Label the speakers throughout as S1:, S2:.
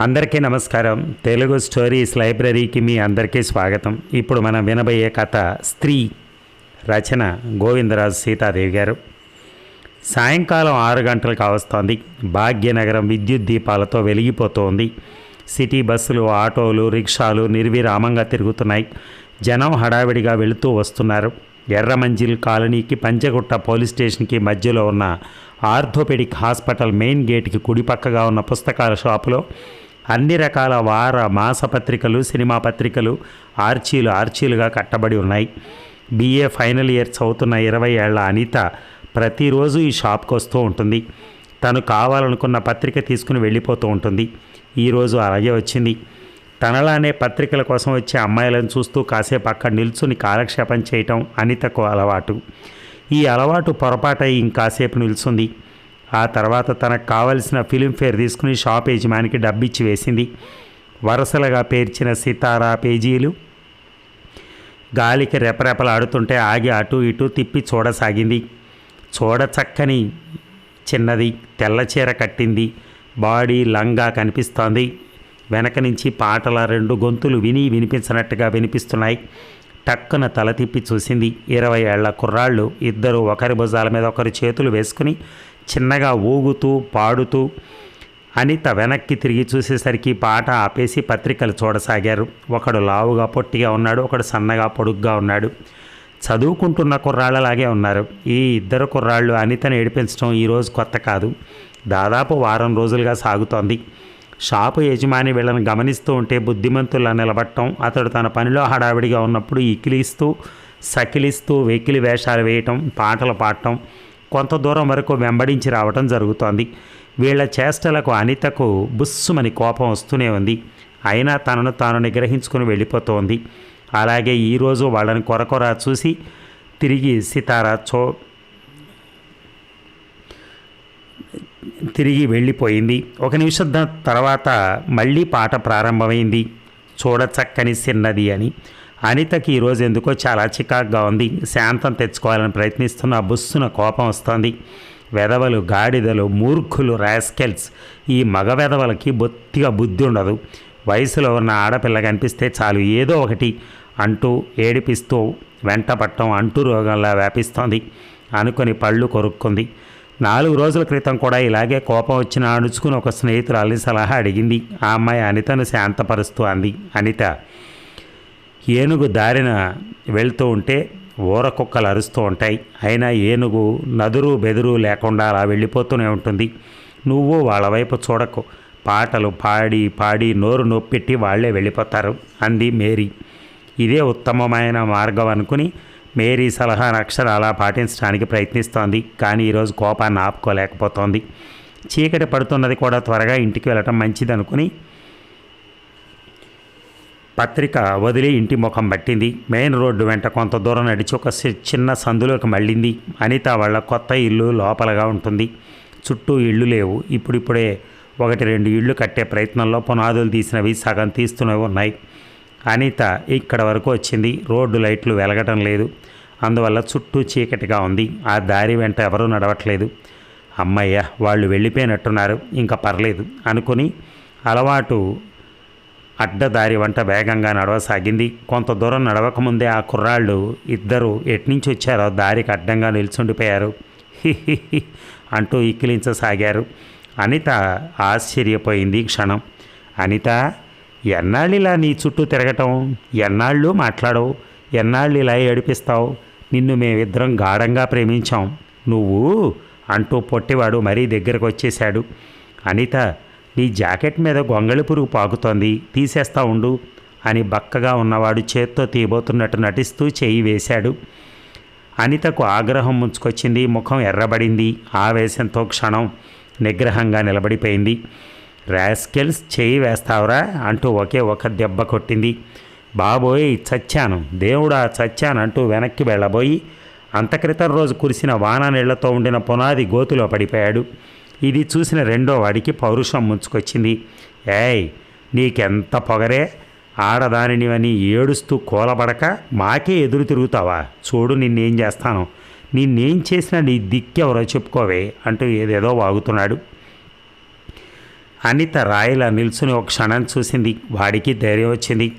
S1: అందరికీ నమస్కారం. తెలుగు స్టోరీస్ లైబ్రరీకి మీ అందరికీ స్వాగతం. ఇప్పుడు మనం వినబోయే కథ స్త్రీ రచన గోవిందరాజు సీతాదేవి గారు. సాయంకాలం ఆరు గంటలకు కావస్తోంది భాగ్యనగరం విద్యుత్ దీపాలతో వెలిగిపోతోంది. సిటీ బస్సులు ఆటోలు రిక్షాలు నిర్విరామంగా తిరుగుతున్నాయి. జనం హడావిడిగా వెళుతూ వస్తున్నారు. ఎర్రమంజిల్ కాలనీకి పంచగుట్ట పోలీస్ స్టేషన్కి మధ్యలో ఉన్న ఆర్థోపెడిక్ హాస్పిటల్ మెయిన్ గేట్కి కుడిపక్కగా ఉన్న పుస్తకాల షాపులో అన్ని రకాల వార మాస పత్రికలు సినిమా పత్రికలు ఆర్చీలు ఆర్చీలుగా కట్టబడి ఉన్నాయి. బీఏ ఫైనల్ ఇయర్ చదువుతున్న ఇరవై ఏళ్ళ అనిత ప్రతిరోజు ఈ షాప్కి వస్తూ ఉంటుంది. తను కావాలనుకున్న పత్రిక తీసుకుని వెళ్ళిపోతూ ఉంటుంది. ఈరోజు అలాగే వచ్చింది. తనలానే పత్రికల కోసం వచ్చే అమ్మాయిలను చూస్తూ కాసేపు అక్కడ నిల్చుని కాలక్షేపం చేయటం అనితకు అలవాటు. ఈ అలవాటు పొరపాటై ఇంకాసేపు నిల్చుంది. ఆ తర్వాత తనకు కావలసిన ఫిలింఫేర్ తీసుకుని షాప్ యజమానికి డబ్బిచ్చి వేసింది. వరుసలుగా పేర్చిన సితారా పేజీలు. గాలికి రెపరెపలాడుతుంటే ఆగి అటు ఇటు తిప్పి చూడసాగింది. చూడ చక్కని చిన్నది తెల్ల చీర కట్టింది. బాడీ లంగా కనిపిస్తోంది. వెనక నుంచి పాటల రెండు గొంతులు విని వినిపించినట్టుగా వినిపిస్తున్నాయి. టక్కున తల తిప్పి చూసింది. ఇరవై ఏళ్ళ కుర్రాళ్ళు ఇద్దరు ఒకరి భుజాల మీద ఒకరి చేతులు వేసుకుని చిన్నగా ఊగుతూ పాడుతూ అనిత వెనక్కి తిరిగి చూసేసరికి పాట ఆపేసి పత్రికలు చూడసాగారు. ఒకడు లావుగా పొట్టిగా ఉన్నాడు. ఒకడు సన్నగా పొడుగ్గా ఉన్నాడు. చదువుకుంటున్న కుర్రాళ్ళలాగే ఉన్నారు. ఈ ఇద్దరు కుర్రాళ్ళు అనితను ఏడిపించడం ఈరోజు కొత్త కాదు. దాదాపు వారం రోజులుగా సాగుతోంది. షాపు యజమాని వీళ్ళని గమనిస్తూ ఉంటే బుద్ధిమంతుల్లా నిలబడటం అతడు తన పనిలో హడావిడిగా ఉన్నప్పుడు ఇకిలిస్తూ సకిలిస్తూ వెకిలి వేషాలు వేయటం పాటలు పాడటం కొంత దూరం వరకు వెంబడించి రావటం జరుగుతోంది. వీళ్ళ చేష్టలకు అనితకు బుస్సుమని కోపం వస్తూనే ఉంది. అయినా తనను తాను నిగ్రహించుకుని వెళ్ళిపోతోంది. అలాగే ఈరోజు వాళ్ళని కొరకొర చూసి తిరిగి సితారా చో తిరిగి వెళ్ళిపోయింది. ఒక నిమిషం తర్వాత మళ్ళీ పాట ప్రారంభమైంది. చూడచక్కని సిన్నది అని. అనితకి ఈరోజు ఎందుకో చాలా చికాగ్గా ఉంది. శాంతం తెచ్చుకోవాలని ప్రయత్నిస్తున్న బుస్సున కోపం వస్తోంది. వెధవలు గాడిదలు మూర్ఖులు రాస్కెల్స్ ఈ మగ వెధవలకి బొత్తిగా బుద్ధి ఉండదు. వయసులో ఉన్న ఆడపిల్ల కనిపిస్తే చాలు ఏదో ఒకటి అంటూ ఏడిపిస్తూ వెంటపట్టం అంటూ రోగంలా వ్యాపిస్తోంది. అనుకొని పళ్ళు కొరుక్కుంది. నాలుగు రోజుల క్రితం కూడా ఇలాగే కోపం వచ్చిన అణుచుకుని ఒక స్నేహితురాలి సలహా అడిగింది. ఆ అమ్మాయి అనితను శాంతపరుస్తూ అంది. అనిత ఏనుగు దారిన వెళ్తూ ఉంటే ఊర కుక్కలు అరుస్తూ ఉంటాయి. అయినా ఏనుగు నదురు బెదురు లేకుండా అలా వెళ్ళిపోతూనే ఉంటుంది. నువ్వు వాళ్ళ వైపు చూడకు. పాటలు పాడి పాడి నోరు నొప్పెట్టి వాళ్ళే వెళ్ళిపోతారు అంది మేరీ. ఇదే ఉత్తమమైన మార్గం అనుకుని మేరీ సలహా సలహాను అలా పాటించడానికి ప్రయత్నిస్తోంది. కానీ ఈరోజు కోపాన్ని ఆపుకోలేకపోతోంది. చీకటి పడుతున్నది కూడా త్వరగా ఇంటికి వెళ్ళటం మంచిది అనుకుని పత్రిక వదిలి ఇంటి ముఖం పట్టింది. మెయిన్ రోడ్డు వెంట కొంత దూరం నడిచి ఒక సి- చిన్న సందులోకి మళ్ళింది. అనిత వాళ్ళ కొత్త ఇల్లు లోపలగా ఉంటుంది. చుట్టూ ఇళ్ళు లేవు. ఇప్పుడిప్పుడే ఒకటి రెండు ఇళ్ళు కట్టే ప్రయత్నంలో పునాదులు తీసినవి సగం తీస్తున్నవి ఉన్నాయి. అనిత ఇక్కడ వరకు వచ్చింది. రోడ్డు లైట్లు వెలగటం లేదు. అందువల్ల చుట్టూ చీకటిగా ఉంది. ఆ దారి వెంట ఎవరూ నడవట్లేదు. అమ్మయ్య వాళ్ళు వెళ్ళిపోయినట్టున్నారు. ఇంకా పర్లేదు అనుకుని అలవాటు అడ్డదారి వంట వేగంగా నడవసాగింది. కొంత దూరం నడవకముందే ఆ కుర్రాళ్ళు ఇద్దరు ఎట్నుంచి వచ్చారో దారికి అడ్డంగా నిల్చుండిపోయారు. హి హి అంటూ ఇక్కిలించసాగారు. అనిత ఆశ్చర్యపోయింది క్షణం. అనిత ఎన్నాళ్ళిలా నీ చుట్టూ తిరగటం? ఎన్నాళ్ళు మాట్లాడవు? ఎన్నాళ్ళు ఇలా ఏడిపిస్తావు? నిన్ను మేమిద్దరం గాఢంగా ప్రేమించాం. నువ్వు? అంటూ పొట్టివాడు మరీ దగ్గరకు వచ్చేశాడు అనిత నీ జాకెట్ మీద గొంగళి పురుగు పాకుతోంది తీసేస్తా ఉండు అని బక్కగా ఉన్నవాడు చేత్తో తీయబోతున్నట్టు నటిస్తూ చేయి వేశాడు. అనితకు ఆగ్రహం ముంచుకొచ్చింది ముఖం ఎర్రబడింది. ఆవేశంతో క్షణం నిగ్రహంగా నిలబడిపోయింది. రాస్కెల్స్ చేయి వేస్తావురా అంటూ ఒకే ఒక దెబ్బ కొట్టింది. బాబోయ్ చచ్చాను. దేవుడా చచ్చాను అంటూ వెనక్కి వెళ్ళబోయి అంతక్రితం రోజు కురిసిన వాన నీళ్ళతో ఉండిన పునాది గోతులో పడిపోయాడు. ఇది చూసిన రెండో వాడికి పౌరుషం ముంచుకొచ్చింది. ఏయ్ నీకెంత పొగరే? ఆడదానినివని ఏడుస్తూ కూలబడక మాకే ఎదురు తిరుగుతావా? చూడు నిన్నేం చేస్తాను. నిన్నేం చేసినా నీ దిక్కెవరో చెప్పుకోవే అంటూ ఏదేదో వాగుతున్నాడు. అనిత రాయిలా నిల్చుని ఒక క్షణం చూసింది. వాడికి ధైర్యం వచ్చింది.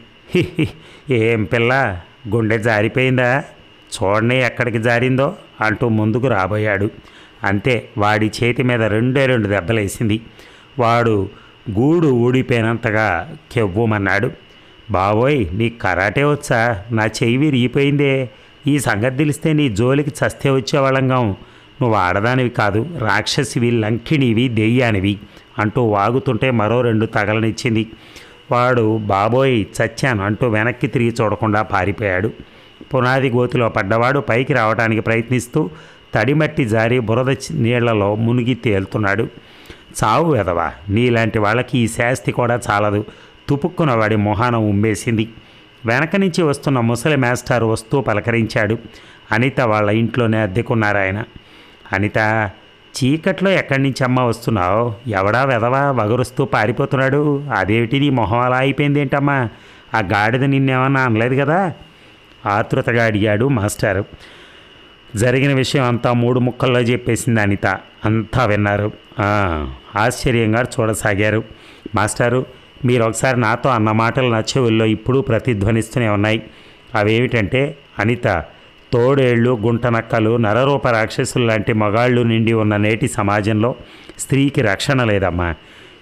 S1: ఏం పిల్ల గుండె జారిపోయిందా? చూడనే ఎక్కడికి జారిందో అంటూ ముందుకు రాబోయాడు. అంతే. వాడి చేతి మీద రెండే రెండు దెబ్బలేసింది. వాడు గూడు ఊడిపోయినంతగా కెవ్వమన్నాడు బాబోయ్ నీ కరాటే వచ్చా? నా చెయ్యి విరిగిపోయిందే. ఈ సంగతి తెలిస్తే నీ జోలికి చస్తే వచ్చేవాళ్ళంగా నువ్వు ఆడదానివి కాదు రాక్షసివి లంకిణివి దెయ్యానివి అంటూ వాగుతుంటే మరో రెండు తగలనిచ్చింది. వాడు బాబోయ్ చచ్చాను అంటూ వెనక్కి తిరిగి చూడకుండా పారిపోయాడు. పునాది గోతిలో పడ్డవాడు పైకి రావడానికి ప్రయత్నిస్తూ తడిమట్టి జారి బురద నీళ్ళలో మునిగి తేలుతున్నాడు. చావు వెదవా నీలాంటి వాళ్ళకి ఈ శాస్తి కూడా చాలదు. తుపుక్కున వాడి మొహాన ఉమ్మేసింది. వెనక నుంచి వస్తున్న ముసలి మాస్టర్ వస్తూ పలకరించాడు. అనిత వాళ్ళ ఇంట్లోనే అద్దెకున్నారు ఆయన అనిత చీకట్లో ఎక్కడి నుంచి అమ్మ వస్తున్నావు? ఎవడా వెదవా? వగరుస్తూ పారిపోతున్నాడు. అదేమిటి నీ మొహం అలా అయిపోయింది ఏంటమ్మా ఆ గాడిద నిన్నేమన్నా అనలేదు కదా? ఆతృతగా అడిగాడు మాస్టారు. జరిగిన విషయం అంతా మూడు ముక్కల్లో చెప్పేసింది అనిత. అంతా విన్నారు. ఆశ్చర్యంగా చూడసాగారు. మాస్టారు మీరు ఒకసారి నాతో అన్న మాటలు నా చెవుల్లో ఇప్పుడు ప్రతిధ్వనిస్తూనే ఉన్నాయి. అవేమిటంటే అనిత తోడేళ్ళు గుంటనక్కలు నరరూప రాక్షసులు లాంటి మగాళ్ళు నిండి ఉన్న నేటి సమాజంలో స్త్రీకి రక్షణ లేదమ్మా.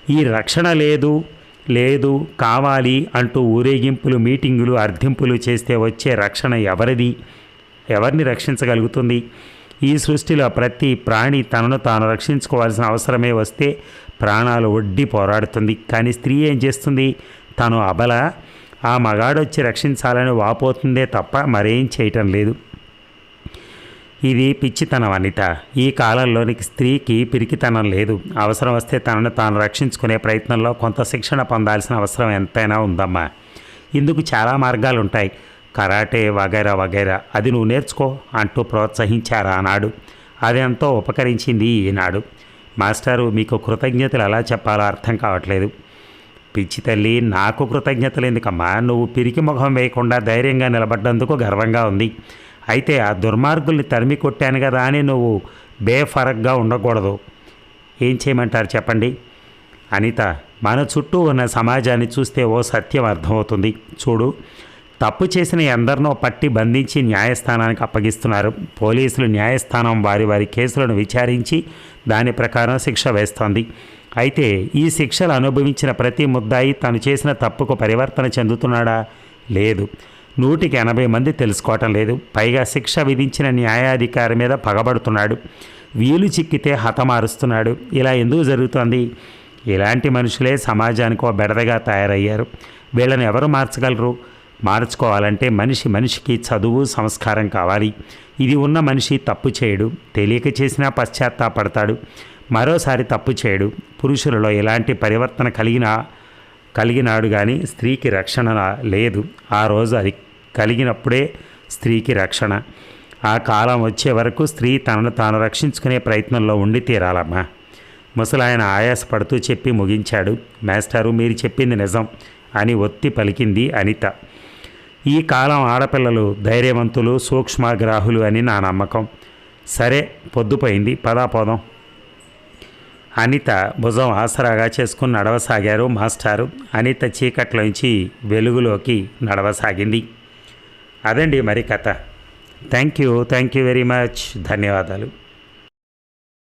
S1: ఈ రక్షణ లేదు లేదు కావాలి అంటూ ఊరేగింపులు మీటింగులు అర్థింపులు చేస్తే వచ్చే రక్షణ ఎవరిది? ఎవరిని రక్షించగలుగుతుంది? ఈ సృష్టిలో ప్రతి ప్రాణి తనను తాను రక్షించుకోవాల్సిన అవసరమే వస్తే ప్రాణాలు ఒడ్డి పోరాడుతుంది. కానీ స్త్రీ ఏం చేస్తుంది? తను అబల. ఆ మగాడొచ్చి రక్షించాలని వాపోతుందే తప్ప మరేం చేయటం లేదు. ఇది పిచ్చితనం అనిత ఈ కాలంలోనికి స్త్రీకి పిరికితనం లేదు. అవసరం వస్తే తనను తాను రక్షించుకునే ప్రయత్నంలో కొంత శిక్షణ పొందాల్సిన అవసరం ఎంతైనా ఉందమ్మా. ఇందుకు చాలా మార్గాలు ఉంటాయి కరాటే వగైరా వగైరా. అది నువ్వు నేర్చుకో అంటూ ప్రోత్సహించారు ఆనాడు అది ఎంతో ఉపకరించింది ఈనాడు మాస్టారు మీకు కృతజ్ఞతలు ఎలా చెప్పాలో అర్థం కావట్లేదు. పిచ్చి తల్లి నాకు కృతజ్ఞతలు ఎందుకమ్మా? నువ్వు పిరికి ముఖం వేయకుండా ధైర్యంగా నిలబడ్డందుకు గర్వంగా ఉంది. అయితే ఆ దుర్మార్గుల్ని తరిమి కొట్టాను కదా అని నువ్వు బేఫరక్గా ఉండకూడదు. ఏం చేయమంటారు చెప్పండి? అనిత మన చుట్టూ ఉన్న సమాజాన్ని చూస్తే ఓ సత్యం అర్థమవుతుంది. చూడు తప్పు చేసిన ఎందరినో పట్టి బంధించి న్యాయస్థానానికి అప్పగిస్తున్నారు. పోలీసులు న్యాయస్థానం వారి వారి కేసులను విచారించి దాని ప్రకారం శిక్ష వేస్తోంది. అయితే ఈ శిక్షలు అనుభవించిన ప్రతి ముద్దాయి తను చేసిన తప్పుకు పరివర్తన చెందుతున్నాడా? లేదు. నూటికి ఎనభై మంది తెలుసుకోవటం లేదు. పైగా శిక్ష విధించిన న్యాయాధికారి మీద పగబడుతున్నాడు. వీలు చిక్కితే హతమారుస్తున్నాడు. ఇలా ఎందుకు జరుగుతోంది? ఇలాంటి మనుషులే సమాజానికో బెడదగా తయారయ్యారు. వీళ్ళని ఎవరు మార్చగలరు? మార్చుకోవాలంటే మనిషి మనిషికి చదువు సంస్కారం కావాలి. ఇది ఉన్న మనిషి తప్పు చేయడు. తెలియక చేసినా పశ్చాత్తాపడతాడు. మరోసారి తప్పు చేయడు. పురుషులలో ఎలాంటి పరివర్తన కలిగిన కలిగినాడు కానీ స్త్రీకి రక్షణ లేదు. ఆ రోజు అది కలిగినప్పుడే స్త్రీకి రక్షణ. ఆ కాలం వచ్చే వరకు స్త్రీ తనను తాను రక్షించుకునే ప్రయత్నంలో ఉండి తీరాలమ్మా. ముసలాయన ఆయాసపడుతూ చెప్పి ముగించాడు. మాస్టారు మీరు చెప్పింది నిజం అని ఒత్తి పలికింది అనిత. ఈ కాలం ఆడపిల్లలు ధైర్యవంతులు సూక్ష్మగ్రాహులు అని నా నమ్మకం. సరే పొద్దుపోయింది. పదా పోదాం. అనిత భుజం ఆసరాగా చేసుకుని నడవసాగారు మాస్టారు. అనిత చీకట్లోంచి వెలుగులోకి నడవసాగింది. అదండి మరి కథ. Thank you thank you very much. ధన్యవాదాలు.